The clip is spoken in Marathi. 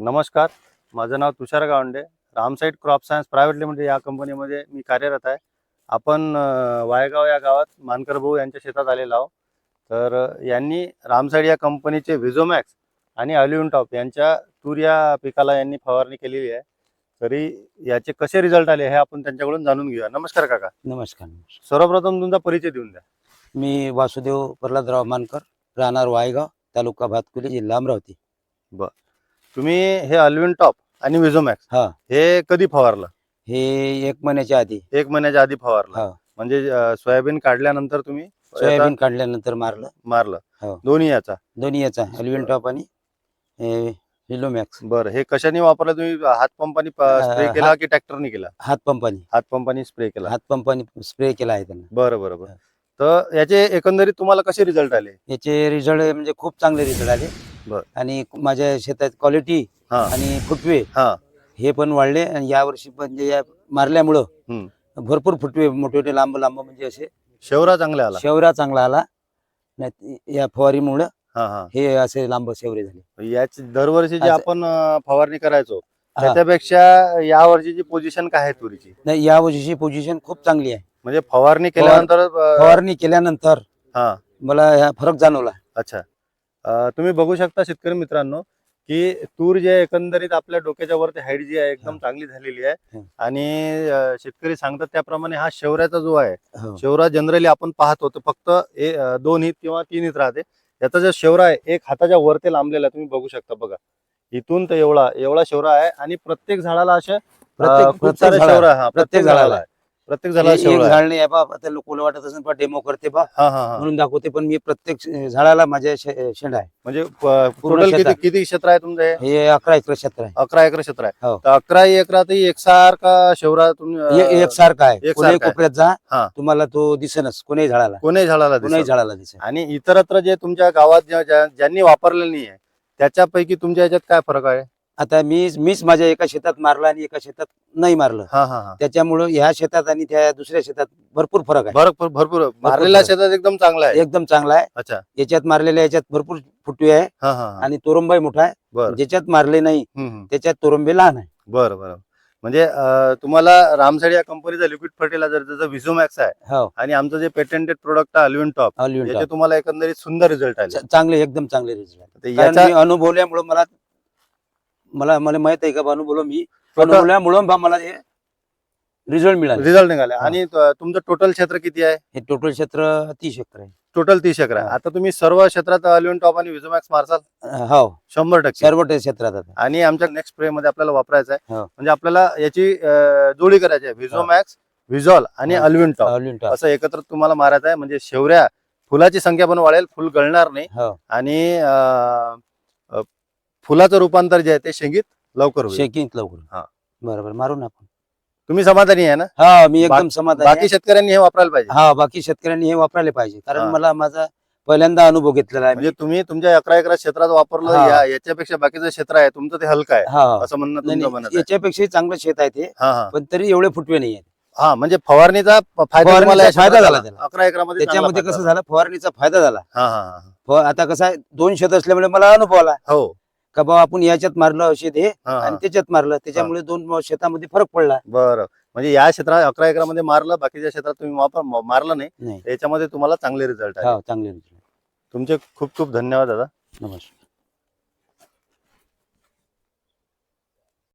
नमस्कार. माझं नाव Tushar Gawande. रामसाईट crop science private limited या कंपनीमध्ये मी कार्यरत आहे. आपण वायगाव या गावात मानकर भाऊ यांच्या शेतात आलेलो आहोत. तर यांनी रामसाईड या कंपनीचे व्हिझोमॅक्स आणि अल्युन टॉप यांच्या तूर या पिकाला यांनी फवारणी केलेली आहे. तरी याचे कसे रिझल्ट आले हे आपण त्यांच्याकडून जाणून घेऊया. नमस्कार काका. नमस्कार सर्वप्रथम तुमचा परिचय देऊन द्या. मी वासुदेव प्रल्हादराव मानकर राहणार वायगाव तालुका भातकुली जिल्हा अमरावती. तुम्ही हे अल्विन टॉप आणि व्हिझोमॅक्स हा. हे कधी फवारलं? हे एक महिन्याच्या आधी. एक महिन्याच्या आधी फवारलं. हा. म्हणजे अ, सोयाबीन काढल्यानंतर तुम्ही सोयाबीन याचा काढल्यानंतर मारलं. मारलं. हो. दोन्ही याचा? दोन्ही याचा. अल्विन टॉप आणि हिलोमॅक्स बरं. हे कशाने वापरलं? तुम्ही हात पंपानी स्प्रे अ, केला हात- की ट्रॅक्टरने केला? हात पंपाने. हात पंपानी स्प्रे केला. हात पंपाने स्प्रे केला आहे त्यांना. बरं बरं बरं. तर याचे एकंदरीत तुम्हाला कसे रिझल्ट आले? याचे रिझल्ट म्हणजे खूप चांगले रिझल्ट आले. बर. आणि माझ्या शेतात क्वालिटी हा. आणि फुटवे हा. हे पण वाढले आणि यावर्षी म्हणजे या मारल्यामुळं हम्म. भरपूर फुटवे मोठे मोठे लांब लांब म्हणजे असे शेवरा चांगला आला. शेवरा चांगला आला. नाही या फवारीमुळं हा हा. हे असे लांब शेवरे झाले. याची दरवर्षी जी असं- आपण अ, फवारणी करायचो हा. त्याच्यापेक्षा या वर्षीची पोझिशन काय आहे तुरीची? नाही या वर्षीची पोझिशन खूप चांगली आहे. म्हणजे फवारणी केल्यानंतर अ, फवारणी केल्यानंतर हा. मला ह्या फरक जाणवला. अच्छा. तुम्ही बघू शकता शेतकरी मित्रांनो की तूर जे आहे, एकंदरीत आपल्या डोक्याच्या वरती हाईट जी आहे एकदम. चांगली झालेली आहे. आणि शेतकरी सांगतात त्याप्रमाणे हा शेवऱ्याचा जो आहे हो. शेवरा जनरली आपण पाहत होतो. फक्त दोन हित किंवा तीन हित राहते. याचा जो शेवरा आहे एक हाताच्या वरती लांबलेला तुम्ही बघू शकता बघा. इथून तर एवढा एवढा शेवरा आहे आणि प्रत्येक झाडाला असे प्रत्येक शेवरा हा प्रत्येक झाडाला झाडाला आहे. प्रत्येक झाडाला हे एक आहे. झाड नाही आहे बा आता लोकांना वाटत असेल बा डेमो करते बा हा हा हा म्हणून दाखवते पण मी प्रत्येक झाडाला माझ्या शे- शेंडा आहे म्हणजे टोटल किती शेतात. किती क्षेत्र आहे तुमचं हे हे अकरा एकर क्षेत्र आहे अकरा एकर क्षेत्र आहे हो. तर अकरा एकरातही एकसारखा शेवरा तुम्ही हे एक सारखा आहे एकसारखा कोणीही आहे. कोपऱ्यात जा हा. तुम्हाला तो दिसेनच कोणीही झाडाला कोणत्याही झाडाला कोणीही दिसेल. झाडाला दिसेल आणि इतरत्र जे तुमच्या गावात ज्या- ज्या- ज्यांनी वापरलेलं नाही आहे त्याच्यापैकी तुमच्या याच्यात काय फरक आहे आता मी मीच माझ्या एका शेतात मारला आणि एका शेतात नाही मारलं. हा हा हा. त्याच्यामुळं ह्या शेतात आणि त्या दुसऱ्या शेतात भरपूर फरक आहे. भरपूर भरपूर मारलेल्या फरक. शेतात एकदम चांगला आहे. एकदम चांगला आहे. अच्छा. याच्यात मारलेल्या याच्यात भरपूर फुटवे आहे. हा हा हा. आणि तोरंबाई मोठा आहे. बरं. ज्याच्यात मारले नाही हम्म, हम्म. त्याच्यात तोरंबे लहान आहे. बरं बरं. म्हणजे अं, तुम्हाला रामसाडी या कंपनीचा लिक्विड फर्टिलायझर त्याचा विझोमॅक्स आहे हो. आणि आमचं जे पेटेंटेड प्रोडक्ट आहे अल्विन टॉप याचे टॉप. तुम्हाला एकंदरीत सुंदर रिझल्ट आले. च- चांगले एकदम चांगले रिझल्ट तर कारण याचा मी अनुभवल्यामुळं मला मला मला माहीत आहे का बा अनुभवलं मी. अनुभवल्यामुळं बा मला हे रिझल्ट मिळाले. रिझल्ट निघाले. हा. आणि तुमचं टोटल क्षेत्र किती आहे? हे टोटल क्षेत्र तीस एकर आहे. टोटल तीस एकर आहे. हा. आता तुम्ही सर्व क्षेत्रात अल्विन टॉप आणि विझोमॅक्स मारसाल. हो. शंभर टक्के. सर्व क्षेत्रात आणि आमच्या नेक्स्ट स्प्रे मध्ये आपल्याला वापरायचं आहे. हो. म्हणजे आपल्याला याची जोडी करायची आहे. व्हिझोमॅक्स व्हिझॉल आणि हा. अल्विन टॉप ऑलिव्ह टॉप. असं एकत्र तुम्हाला मारायचं आहे. म्हणजे शेवऱ्या फुलाची संख्या पण वाढेल. फुल गळणार नाही. हो. आणि फुलाचं रूपांतर जे आहे ते शेंगीत लवकर होईल. शेकिंग लवकर. हा. बरोबर मारू ना आपण. तुम्ही समाधानी आहे ना? हा मी एकदम समाधान बाकी शेतकऱ्यांनी हे वापरायला पाहिजे. हा बाकी शेतकऱ्यांनी हे वापरायला पाहिजे. कारण हा. मला माझा पहिल्यांदा अनुभव घेतलेला आहे. म्हणजे तुम्ही तुमच्या अकरा एकरा क्षेत्रात वापरलं हा. या याच्यापेक्षा बाकीचं क्षेत्र आहे. तुमचं ते हलकं आहे. हा. असं म्हणणं नाही, तुमचं म्हणत नाही, आहे. याच्यापेक्षाही चांगलं शेत आहे ते. हा हा. पण तरी एवढे फुटवे नाही आहेत. हा म्हणजे फवारणीचा फायदा फवारणीचा तुम्हाला या फायदा क्षेत्रात झाला त्याला. अकरा एकरामध्ये चांगला त्याच्यामध्ये फायदा कसं झालं. फवारणीचा फायदा झाला. झाला. हा हा हा. फ- आता कसं आहे दोन शेत असल्यामुळे मला अनुभव आला. हो. का बाबा आपण याच्यात मारलं शेत हे हा, हा. आणि त्याच्यात मारलं. त्याच्यामुळे दोन शेतामध्ये फरक पडला. बरं. म्हणजे या क्षेत्रात अकरा एकरामध्ये मारलं बाकीच्या क्षेत्रात तुम्ही वापर म- मारलं नाही. नाही. याच्यामध्ये तुम्हाला चांगले रिझल्ट आहे हा चांगले result. तुमचे खूप खूप धन्यवाद दादा. नमस्कार.